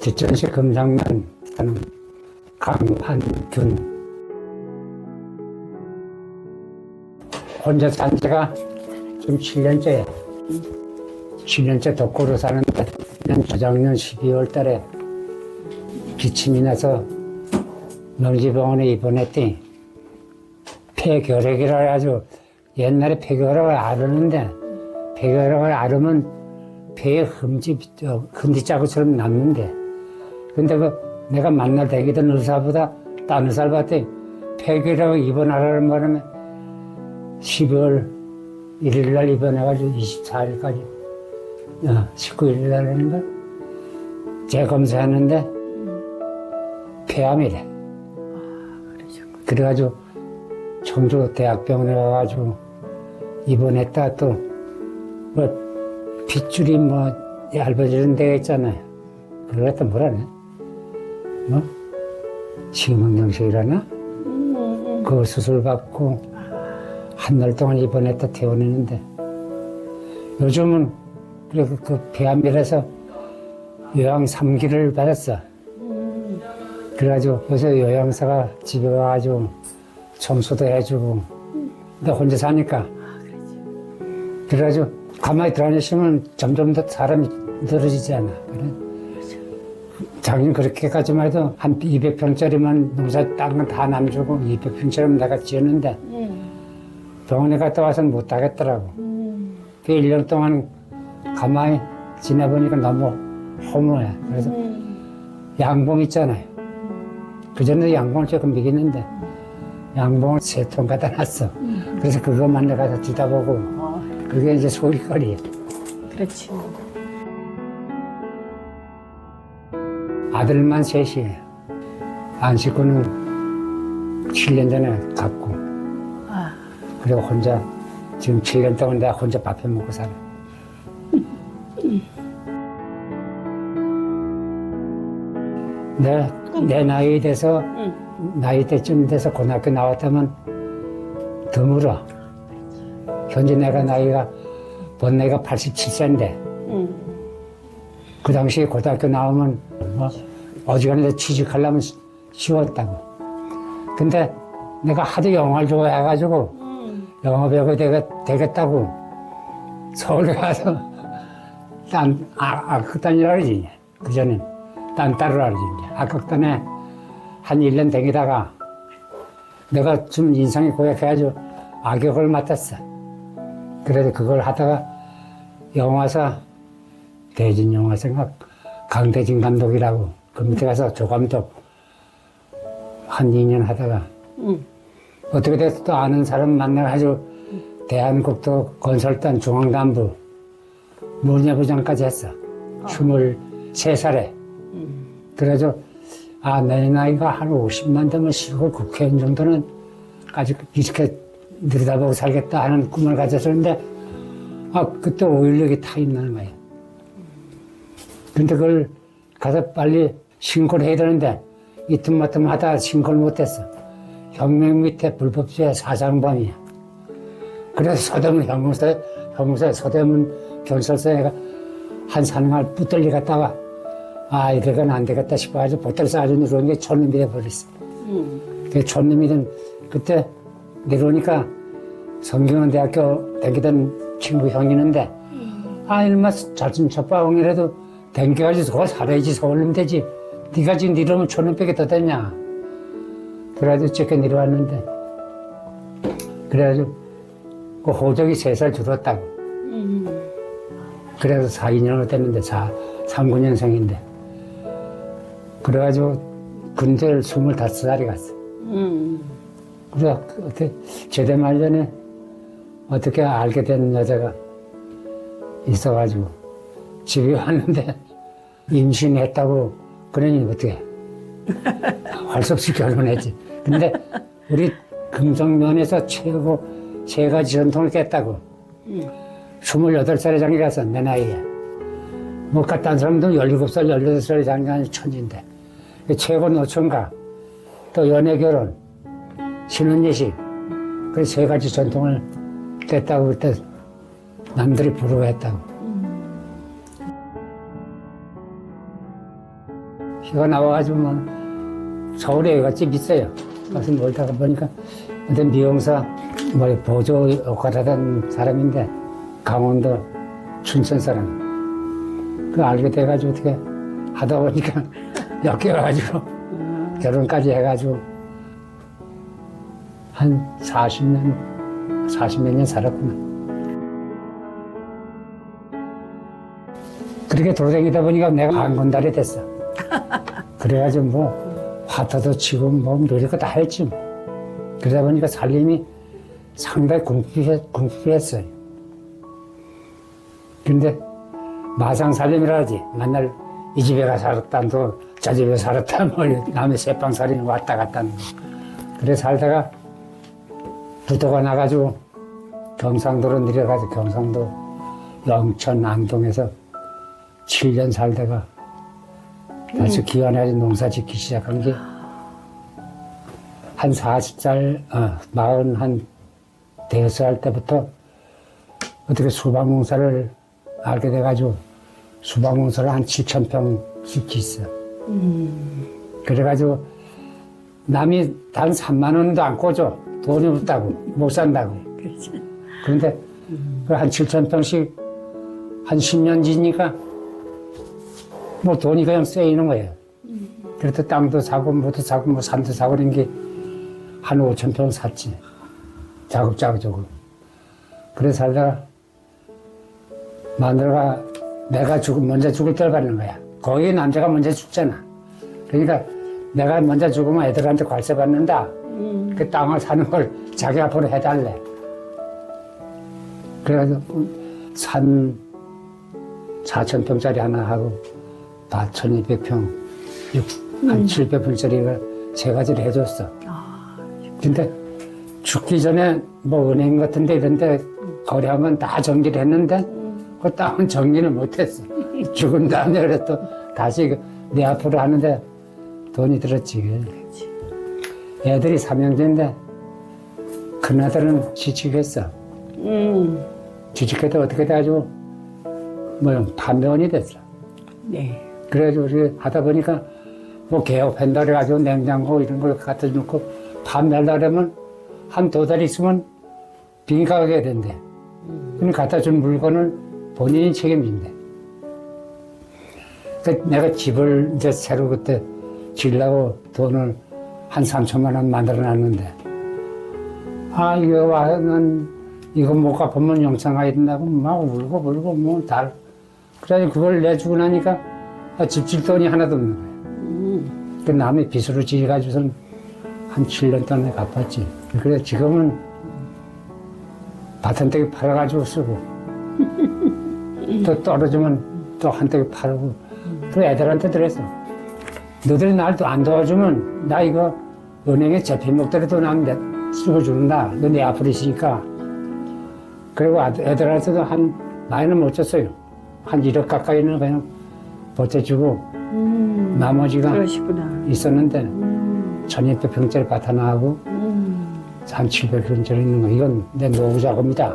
뒷전시 금장면 하는 강한균. 혼자 산 지가 지금 7년째야 7년째 독고로 사는데 년 저작년 12월 달에 기침이 나서 명지병원에 입원했더니 폐결핵이라 해가지고 옛날에 폐결핵을 앓았는데 폐결핵을 앓으면 폐에 흠지, 저, 흠지자국처럼 남는데 근데 그 내가 만나 다니던 의사보다 딴 의사를 봤더니 폐결핵 입원하라는 바람에 12월 1일 날 입원해가지고 24일까지 어, 19일 날 했는가 재검사했는데 폐암이래. 그래가지고 청주 대학병원에 가가지고 입원했다 또뭐 핏줄이 뭐 얇아지는 데가 있잖아요. 그걸 갖다 뭐라네 뭐 심근경색이라나 그 수술 받고 한 달 동안 입원했다 퇴원했는데 요즘은 그래서 그 폐암이라서 요양 3기를 받았어. 그래가지고 요새 요양사가 집에 와가지고 청소도 해주고 근데 혼자 사니까. 그래가지고 가만히 들어있으면 점점 더 사람이 늘어지지 않아. 그래? 자기는 그렇게까지만 해도 한 200평짜리만 농사 땅은 다 남주고 200평짜리 내가 지었는데 병원에 갔다 와서는 못 하겠더라고. 그 1년 동안 가만히 지내보니까 너무 허무해. 그래서 양봉 있잖아요. 그전에 양봉을 조금 먹였는데 양봉을 세 통 갖다 놨어. 그래서 그것만 내가 다 주다 보고 어, 그게 이제 소일거리 그렇지. 아들만 셋이에요. 안식구는 7년 전에 갔고. 아, 그리고 혼자 지금 7년 동안 내가 혼자 밥해 먹고 살아. 내, 내 나이 돼서 나이 때쯤 돼서 고등학교 나왔다면 드물어. 현재 내가 나이가 본 나이가 87세인데. 응. 그 당시에 고등학교 나오면 뭐 어지간하면 취직하려면 쉬- 쉬웠다고. 근데 내가 하도 영화를 좋아해가지고 영화 배우가 되겠, 되겠 다고 서울 가서 딴 아, 악극단이라 그러지. 그전엔 딴 그러지. 이제. 악극단에 한 1년 다니다가 내가 좀 인상이 고약해가지고 악역을 맡았어. 그래도 그걸 하다가 영화사 대진 영화 생각 강대진 감독이라고 그 밑에 가서 조 감독 한 2년 하다가 응. 어떻게 돼서 또 아는 사람 만나가지고 대한국도 건설단 중앙단부 문예부장까지 했어. 23살에. 그래서 아, 내 나이가 한 50만 되면 시골 국회의원 정도는 아직 이렇게 들여다보고 살겠다 하는 꿈을 가졌었는데 아, 그때 5.16이 타 있는 거예요. 근데 그걸 가서 빨리 신고를 해야 되는데 이틈마틈 하다가 신고를 못했어. 혁명 밑에 불법주의 사상범이야. 그래서 서대문 형무소에, 형무소에 서대문 경찰서에 한 사능을 붙들리 갔다가 아, 이래건 안 되겠다 싶어가지고 보따리 싸주니 그런 게 촌놈이 돼버렸어. 응. 그 촌놈이든 그때 내려오니까 성균관대학교 다니던 친구 형이 있는데 아 이놈아 자진 첩바홍이라도 댕겨가지고 그거 살아야지 서울면 되지 네가 지금 촌놈 빼게 더 됐냐 그래가지고 쫓겨 내려왔는데 그래가지고 그 호적이 세 살 줄었다고 응. 그래서 4, 2년을 됐는데 4, 39년생인데 그래가지고 군대를 25살이 갔어 응. 그래, 어떻게, 제대 말년에 어떻게 알게 된 여자가 있어가지고 집에 왔는데 임신했다고 그러니 어떻게 할수 없이 결혼했지. 근데 우리 금성면에서 최고 세 가지 전통을 깼다고. 28살에 장기가서 내 나이에. 못 갔다는 사람도 17살, 18살에 장기가 천진데. 최고 노천가, 또 연애 결혼, 신혼예식 그 세 가지 전통을 뗐다고 그때 남들이 부러워했다고 휴가 나와가지고 뭐 서울에 집 있어요. 가서 놀다가 보니까 어떤 미용사 뭐 보조 역할 하던 사람인데 강원도 춘천 사람. 그 알게 돼가지고 어떻게 하다 보니까 엮여가지고 결혼까지 해가지고 한 40년, 40몇 년 살았구나. 그렇게 돌아다니다 보니까 내가 안건달이 됐어. 그래가지고 뭐 화타도 치고 뭐 노래 거다 했지 뭐. 그러다 보니까 살림이 상당히 궁핍했, 궁핍했어요. 근데 마상 살림이라 하지. 맨날 이 집에 가 살았다, 또저 집에 살았다, 뭐 남의 새빵 살림 왔다 갔다. 거. 그래 살다가 부도가 나가지고 경상도로 내려가서 경상도 영천 안동에서 7년 살다가 다시 기원해서 농사 짓기 시작한 게 한 40살, 어, 마흔 한 대여섯 살 때부터 어떻게 수박 농사를 알게 돼가지고 수박 농사를 한 7천 평씩 짓어. 그래가지고 남이 단 3만 원도 안 꿔줘. 돈이 없다고, 못 산다고. 그렇지. 그런데 그한 7천 평씩 한 10년 지니까 뭐 돈이 그냥 쓰이는 거예요. 그래도 땅도 사고 뭐도 사고 뭐 산도 사고 그런 게 한 5천 평 샀지. 자급자급적으로. 그래 살다가 마누라가 내가 죽 먼저 죽을 때를 받는 거야. 거기 남자가 먼저 죽잖아. 그러니까 내가 먼저 죽으면 애들한테 관세 받는다. 그 땅을 사는 걸 자기 앞으로 해달래. 그래가지고 산 4천 평짜리 하나 하고 밭 1200평, 한 700평짜리를 세 가지를 해줬어. 근데 죽기 전에 뭐 은행 같은데 이런데 거래하면 다 정리를 했는데 그 땅은 정리를 못했어. 죽은 다음에 그래 또 다시 그내 앞으로 하는데 돈이 들었지. 애들이 삼형제인데 큰아들은 취직했어. 음. 취직해도 어떻게 돼가지고 뭐 판매원이 됐어. 네. 그래가지고 우리 하다 보니까 뭐 개업한다 그래가지고 냉장고 이런 걸 갖다 놓고 판매하려고 그러면 한 두 달 있으면 빈 가게 된대. 그럼 갖다 준 물건을 본인이 책임진대. 그 내가 집을 이제 새로 그때 지려고 돈을 한 3천만 원 만들어 놨는데 아 이거 와는 이거 못 갚으면 영창 가야 된다고 막 울고 울고 뭐다 그래가지고 그걸 내주고 나니까 아, 집 질 돈이 하나도 없는 거예요. 음. 그 남의 빚으로 지어가지고선 한 7년 동안에 갚았지. 그래 지금은 밭한 떼기 팔아가지고 쓰고 또 떨어지면 또한 떼기 팔고 또 애들한테 그랬어. 너들이 날또안 도와주면 나 이거 은행에 제피 먹더라도 난 내- 쓰고 준다. 너 내 앞으로 있으니까. 그리고 애들한테도 한 많이는 못 줬어요. 한 1억 가까이는 그냥 보태주고 음. 나머지가 그러시구나. 있었는데 음. 1200평짜리 밭 하나 하고 음. 한 700평짜리 있는 거 이건 내 노후 작업이다.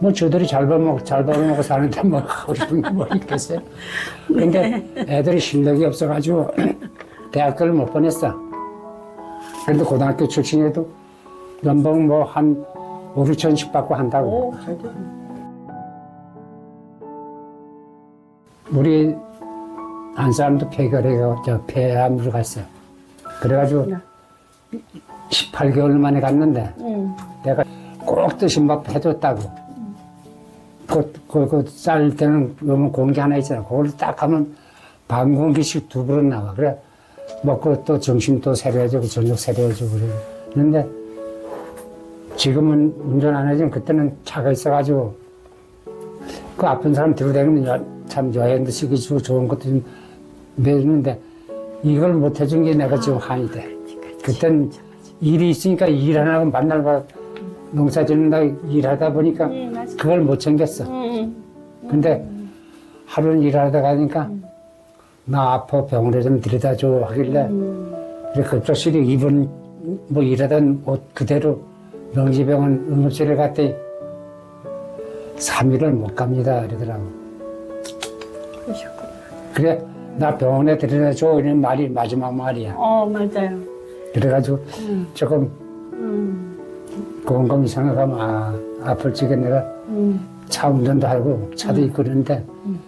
뭐 저들이 잘 벌먹고 잘 벌먹고 사는데 뭐 하고 싶은 게뭐 있겠어요? 근데 애들이 실력이 없어가지고 대학교를 못 보냈어. 그런데 고등학교 출신에도 연봉 뭐 한 5, 6천씩 받고 한다고. 오, 잘 됐네. 우리 한 사람도 폐결해가 저 폐암으로 갔어. 그래가지고 18개월 만에 갔는데 음. 내가 꼭 드신 밥 해줬다고. 그, 그, 그, 쌀 때는 너무 공기 하나 있잖아. 그걸 딱 하면 반 공기씩 두 그릇 나와. 그래. 먹고 또 점심 또 새로 해주고 저녁 새로 해주고 그래. 그런데 지금은 운전 안 해지만 그때는 차가 있어가지고 그 아픈 사람 들어다니면 여- 참 여행도 시켜주고 좋은 것도 좀 내주는데 이걸 못 해준 게 내가 지금 한이 돼. 그땐 일이 있으니까 일안 하고 만날 봐 농사 짓는다 일하다 보니까 음, 맞아. 그걸 못 챙겼어. 음. 근데 하루는 일하다 가니까 나 아파 병원에 좀 데려다 줘 하길래 음. 그래 급작스레 입은 뭐 일하던 옷 그대로 명지병원 응급실에 갔더니 3일을 못 갑니다 그러더라고 그러셨구나. 그래 나 병원에 데려다 줘 이런 말이 마지막 말이야. 어, 맞아요. 그래가지고 음, 조금 음, 곰곰이 생각하면 아 아플 적에 내가 음, 차 운전도 하고 차도 있고 그러는데 음.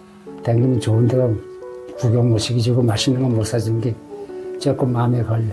댕기면 좋은 데가 구경 못 시켜주고 맛있는 거 못 사준 게 조금 마음에 걸려.